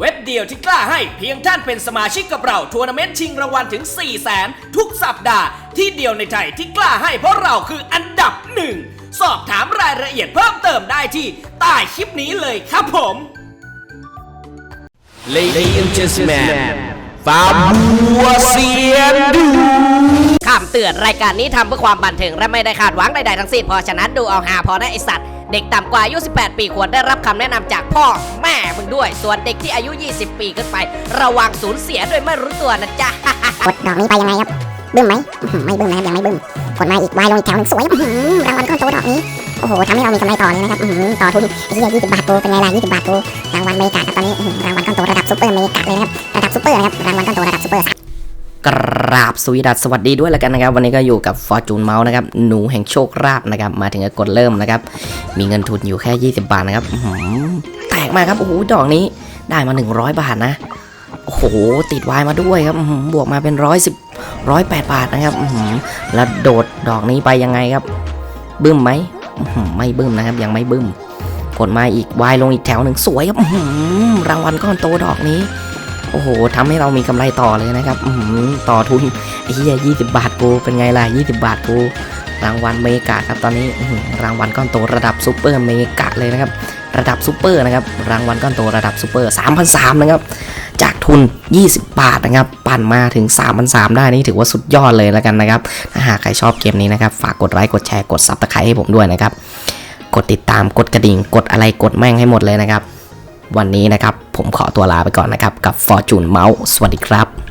เว็บเดียวที่กล้าให้เพียงท่านเป็นสมาชิกกับเราทัวร์นาเมนต์ชิงรางวัลถึง 4 0 0แสนทุกสัปดาห์ที่เดียวในไทยที่กล้าให้เพราะเราคืออันดับหนึ่งสอบถามรายละเอียดเพิ่มเติมได้ที่ใต้คลิปนี้เลยครับผม Ladies and gentlemen ฟาบัวเสียนดูคำเตือนรายการนี้ทำเพื่อความบันเทิงและไม่ได้คาดหวังใดๆทั้งสิ้นเพราะฉะนั้นดูเอาหาพอนะไอสัตว์ เด็กต่ำกว่าอายุ 18 ปีควรได้รับคำแนะนำจากพ่อแม่มึงด้วย ส่วนเด็กที่อายุ 20 ปีขึ้นไป ระวังสูญเสียโดยไม่รู้ตัวนะจ๊ะ กดดอกนี้ไปยังไงครับบึ้มไหมอื้อหือไม่บึ้มนะครับยังไม่บึ้มกดมาอีกวายลงอีกแถวหนึงสวยอื้อหือรางวัลก้อนโตดอกนี้โอ้โหทำให้เรามีกำไรต่อเลยนะครับอื้อหือต่อทุนไอ้เหี้ยยี่สิบบาทกูเป็นไงล่ะยี่สิบบาทกูรางวัลเมกาครับตอนนี้อื้อหือรางวัลก้อนโตระดับซุปเปอร์เมกาเลยนะครับระดับซุปเปอร์นะครับรางวัลก้อนโตระดับซุปเปอร์ ราบสวีดัสสวัสดีด้วยแล้วกันนะครับ วันนี้ก็อยู่กับ Fortune Mouse นะครับ หนูแห่งโชคราบนะครับ มาถึงก็กดเริ่มนะครับ มีเงินทุนอยู่แค่ 20 บาทนะครับอื้อหือแตกมาครับ โอ้โห ดอกนี้ได้มา 100 บาทนะ โอ้โห ติดวายมาด้วยครับ บวกมาเป็นร้อยสิบร้อยแปดบาทนะครับอื้อหือแล้วโดดดอกนี้ไปยังไงครับ บึ้มไหม ไม่บึ้มนะครับ ยังไม่บึ้ม กดมาอีกวายลงอีกแถวหนึ่งสวยครับอื้อหือรางวัลก้อนโตดอกนี้ โอ้โหทำให้เรามีกำไรต่อเลยนะครับอืต่อทุนไอ้เหี้ยยี่สิบาทกูเป็นไงล่ะยี่สิบาทกูรางวัลเมกะครับตอนนี้รางวัลก้อนโตระดับซูเปอร์เมกะเลยนะครับระดับซูเปอร์นะครับรางวัลก้อนโตระดับซูเปอร์3,003นะครับจากทุน 20 บาทนะครับ ปั่นมาถึง3,003ได้นี่ถือว่าสุดยอดเลยแล้วกันนะครับ ถ้าหากใครชอบเกมนี้นะครับ ฝากกดไลค์กดแชร์กดซับสไครต์ให้ผมด้วยนะครับ กดติดตามกดกระดิ่ง กดอะไรกดแม่งให้หมดเลยนะครับ วันนี้นะครับ ผมขอตัวลาไปก่อนนะครับ กับ Fortune Mouse สวัสดีครับ